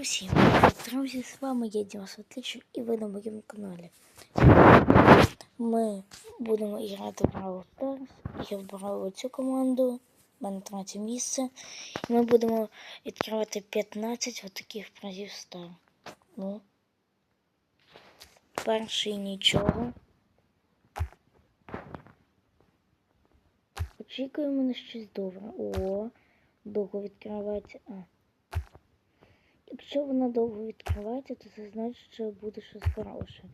Усім друзі, з вами я Дімас Отличник і ви на моєму каналі. Ми будемо грати в Brawl Stars. Я вибрав цю команду, в мене третє місце. І ми будемо відкривати 15 отаких призів Стар. Ну, перший нічого. Очікуємо на щось добре. О, довго відкривається. Якщо вона довго відкривається, то це значить, що буде щось хороше.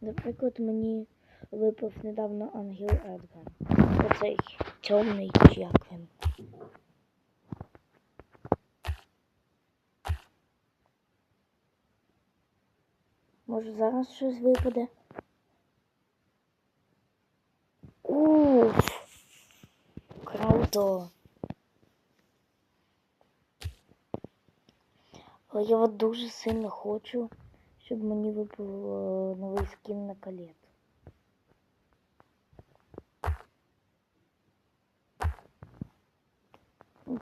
Наприклад, мені випав недавно Ангел Едгар. Оцей темний чи як він. Може зараз щось випаде? Уф! Круто! Але я от дуже сильно хочу, щоб мені випав е, новий скін на калет.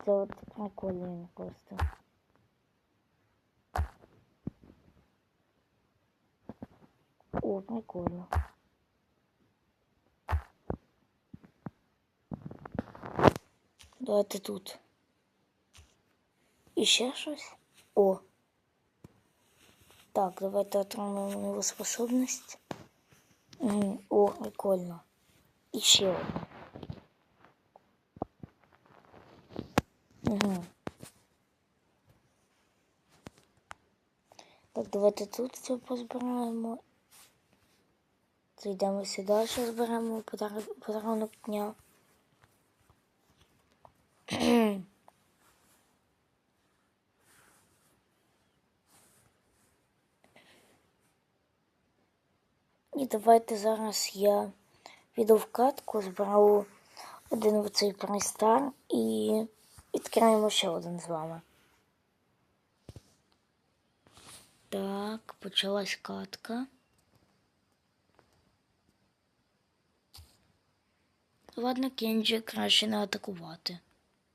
Це от прикольно він просто. О, прикольно. Давайте тут. І ще щось? О. Так, давайте отримаємо нову способність. О, прикольно. І. Угу. Так, давайте тут це позбираємо. Зайдемо сюди, що зберемо подар- подарунок дня. І давайте зараз я піду в катку, зберу один в цей пристар і відкриємо ще один з вами. Так, почалась катка. Ладно, Кенджі краще не атакувати.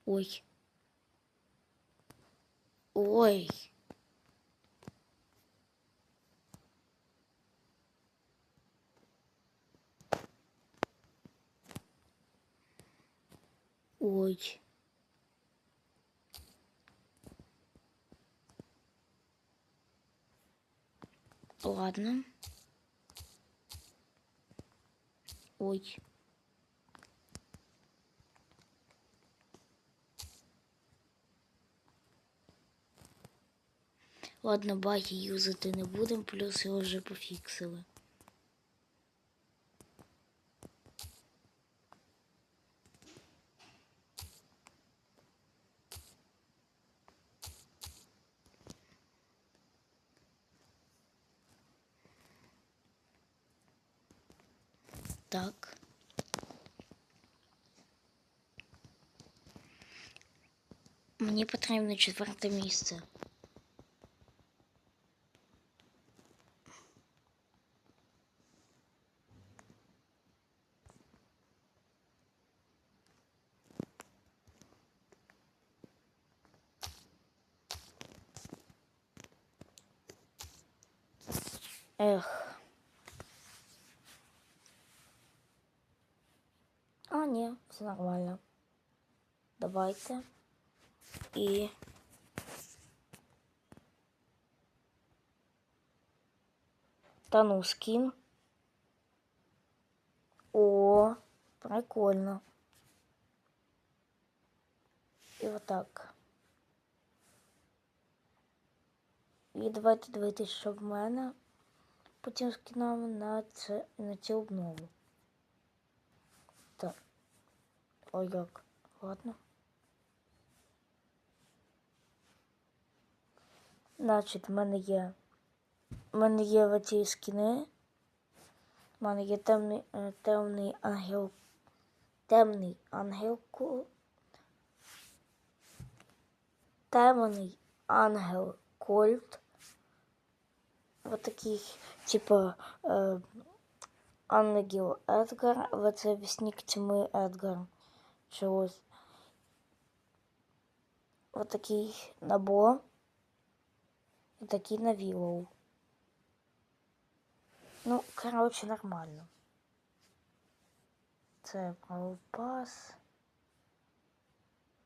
Ой. Ой. Ой. Ладно. Ой. Ладно, баги юзати не будемо, плюс його вже пофіксили. Так. Мені потрібно четверте місце. Ех. А, ні, все нормально. Давайте. І. Та ну. О, прикольно. І отак. І давайте дивитися, що в мене потім скинемо на це на цю обнову. Так. Ой, як. Ладно. Значить, в мене є. В мене є в оці скіни. В мене є темний, е, темний ангел. Темний ангел. Темний ангел Кольт. Вот такий, типа, е, Ангел Едгар, але це вісник тьми Едгар. Чогось. Ось такий набор. І такий на Willow. Ну, коротше, нормально. Це пас.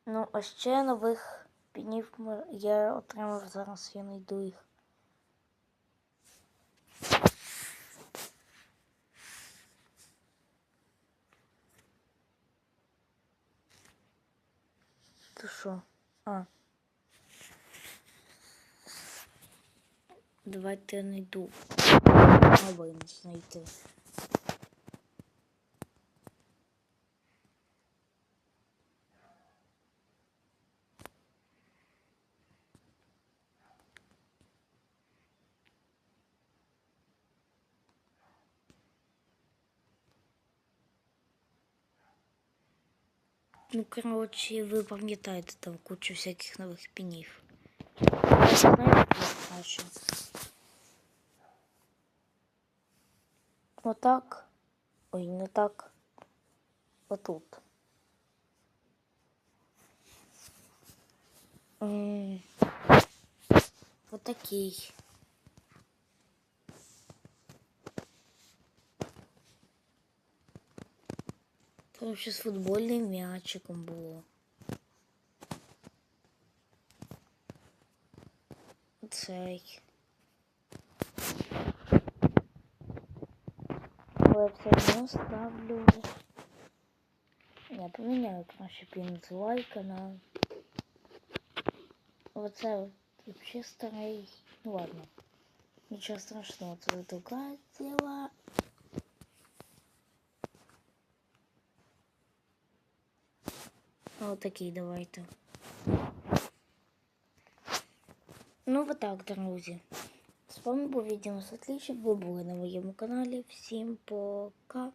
Ну, а ще нових пінів я отримав зараз, я знайду їх. Ти що? А. Давайте я найду. Новин знайти. Ну, коротше, ви пам'ятаєте там кучу всяких нових пінів. Знаєте, як краще? Отак. Ой, не так. Отут. М, Отакий. Там ще з футбольним м'ячиком було. Цей. Але я все одно ставлю. Я поміняю краще пін з лайка на. Оце взагалі старий. Ну ладно. Нічого страшного, це друга діла. Отакий давайте. Ну, вот так, друзі. З вами був відео Світлічик. Ви були на моєму каналі. Всім пока.